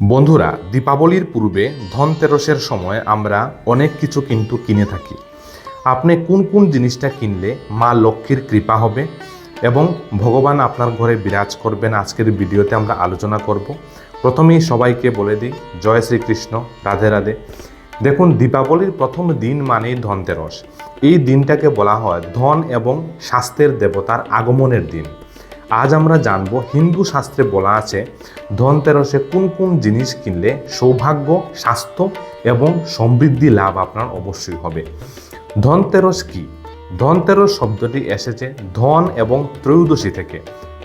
বন্ধুরা, দীপাবলির পূর্বে ধনতেরসের সময় আমরা অনেক কিছু কিন্তু কিনে থাকি। আপনি কোন কোন জিনিসটা কিনলে মা লক্ষ্মীর কৃপা হবে এবং ভগবান আপনার ঘরে বিরাজ করবেন আজকের ভিডিওতে আমরা আলোচনা করব। প্রথমেই সবাইকে বলে দিই, জয় শ্রীকৃষ্ণ, রাধে রাধে। দেখুন, দীপাবলির প্রথম দিন মানেই ধনতেরস। এই দিনটাকে বলা হয় ধন এবং স্বাস্থ্যের দেবতার আগমনের দিন। আজ আমরা জানব হিন্দু শাস্ত্রে বলা আছে ধনতেরসে কোন কোন জিনিস কিনলে সৌভাগ্য, স্বাস্থ্য এবং সমৃদ্ধি লাভ আপনার অবশ্যই হবে। ধনতেরস কি? ধনতেরস শব্দটি এসেছে ধন এবং ত্রয়োদশী থেকে।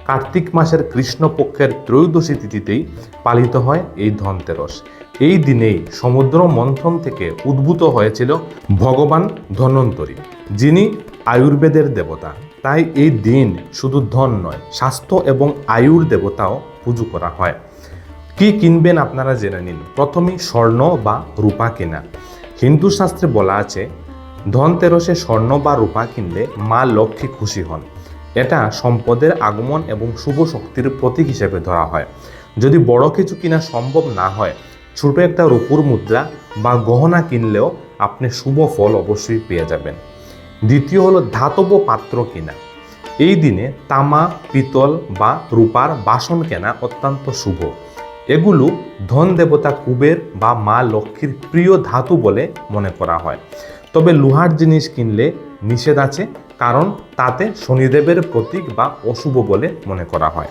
কার্তিক মাসের কৃষ্ণপক্ষের ত্রয়োদশী তিথিতেই পালিত হয় এই ধনতেরস এই দিনেই সমুদ্র মন্থন থেকে উদ্ভূত হয়েছিল ভগবান ধন্বন্তরী, যিনি আয়ুর্বেদের দেবতা। তাই এই দিন শুধু ধন নয়, স্বাস্থ্য এবং আয়ুর দেবতাও পুজো করা হয়। কি কিনবেন আপনারা জেনে নিন। প্রথমেই স্বর্ণ বা রূপা কেনা। হিন্দু শাস্ত্রে বলা আছে ধনতেরসে স্বর্ণ বা রূপা কিনলে মা লক্ষ্মী খুশি হন। এটা সম্পদের আগমন এবং শুভ শক্তির প্রতীক হিসেবে ধরা হয়। যদি বড় কিছু কিনা সম্ভব না হয়, ছোট একটা রূপুর মুদ্রা বা গহনা কিনলেও আপনি শুভ ফল অবশ্যই পেয়ে যাবেন। দ্বিতীয় হলো ধাতব পাত্র কেনা। এই দিনে তামা, পিতল বা রূপার বাসন কেনা অত্যন্ত শুভ। এগুলো ধন দেবতা কুবের বা মা লক্ষ্মীর প্রিয় ধাতু বলে মনে করা হয়। তবে লোহার জিনিস কিনলে নিষেধ আছে, কারণ তাতে শনিদেবের প্রতীক বা অশুভ বলে মনে করা হয়।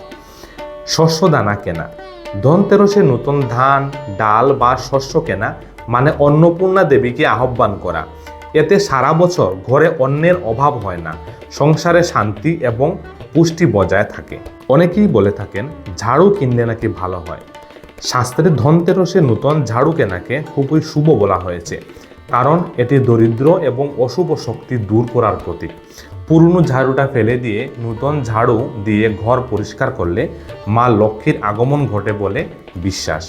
শস্য দানা কেনা। ধনতেরসে নতুন ধান, ডাল বা শস্য কেনা মানে অন্নপূর্ণা দেবীকে আহ্বান করা। এতে সারা বছর ঘরে অন্যের অভাব হয় না, সংসারে শান্তি এবং পুষ্টি বজায় থাকে। অনেকেই বলে থাকেন, ঝাড়ু কিনলে নাকি ভালো হয়? শাস্ত্রে ধনতেরসে নূতন ঝাড়ু কেনাকে খুবই শুভ বলা হয়েছে, কারণ এটি দরিদ্র এবং অশুভ শক্তি দূর করার প্রতীক। পুরনো ঝাড়ুটা ফেলে দিয়ে নূতন ঝাড়ু দিয়ে ঘর পরিষ্কার করলে মা লক্ষ্মীর আগমন ঘটে বলে বিশ্বাস।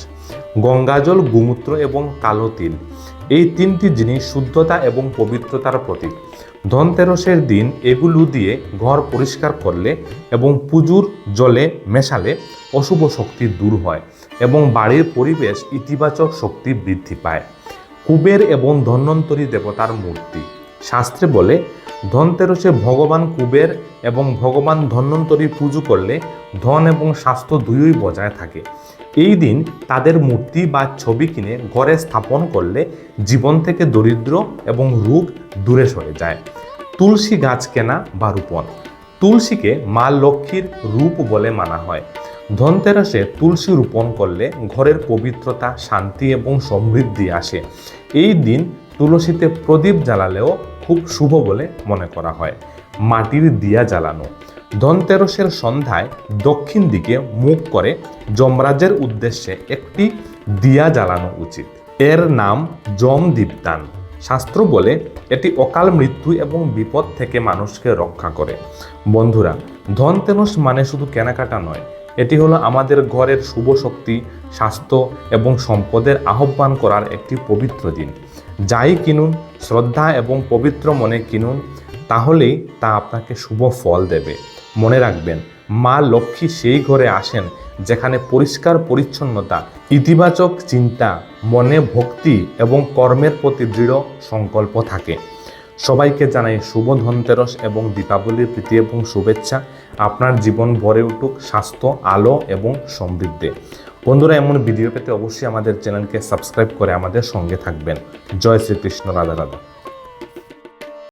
গঙ্গাজল, গোমূত্র এবং কালো তিল। এই তিনটি জিনিস শুদ্ধতা এবং পবিত্রতার প্রতীক। ধনতেরসের দিন এগুলো দিয়ে ঘর পরিষ্কার করলে এবং পুজোর জলে মেশালে অশুভ শক্তি দূর হয় এবং বাড়ির পরিবেশ ইতিবাচক শক্তি বৃদ্ধি পায়। কুবের এবং ধন্বন্তরী দেবতার মূর্তি। শাস্ত্রে বলে ধনতেরসে ভগবান কুবের এবং ভগবান ধন্বন্তরী পুজো করলে ধন এবং স্বাস্থ্য দুইই বজায় থাকে। এই দিন তাদের মূর্তি বা ছবি কিনে ঘরে স্থাপন করলে জীবন থেকে দরিদ্র এবং রোগ দূরে সরে যায়। তুলসী গাছ কেনা বা রোপণ। তুলসীকে মা লক্ষ্মীর রূপ বলে মানা হয়। ধনতেরাসে তুলসী রোপণ করলে ঘরের পবিত্রতা, শান্তি এবং সমৃদ্ধি আসে। এই দিন তুলসীতে প্রদীপ জ্বালালেও খুব শুভ বলে মনে করা হয়। মাটির দিয়া জ্বালানো। ধনতেরসের সন্ধ্যায় দক্ষিণ দিকে মুখ করে যমরাজের উদ্দেশ্যে একটি দিয়া জ্বালানো উচিত। এর নাম যম দীপদান শাস্ত্র বলে এটি অকাল মৃত্যু এবং বিপদ থেকে মানুষকে রক্ষা করে। বন্ধুরা, ধনতেরস মানে শুধু কেনাকাটা নয়, এটি হলো আমাদের ঘরের শুভ শক্তি, স্বাস্থ্য এবং সম্পদের আহ্বান করার একটি পবিত্র দিন। যাই কিনুন, শ্রদ্ধা এবং পবিত্র মনে কিনুন, তাহলেই তা আপনাকে শুভ ফল দেবে। মনে রাখবেন, মা লক্ষ্মী সেই ঘরে আসেন যেখানে পরিষ্কার পরিচ্ছন্নতা, ইতিবাচক চিন্তা, মনে ভক্তি এবং কর্মের প্রতি দৃঢ় সংকল্প থাকে। সবাইকে জানাই শুভ ধনতেরস এবং দীপাবলির প্রীতি এবং শুভেচ্ছা। আপনার জীবন ভরে উঠুক স্বাস্থ্য, আলো এবং সমৃদ্ধি। বন্ধুরা, এমন ভিডিও পেতে অবশ্যই আমাদের চ্যানেলকে সাবস্ক্রাইব করে আমাদের সঙ্গে থাকবেন। জয় শ্রীকৃষ্ণ, রাধা রাধা।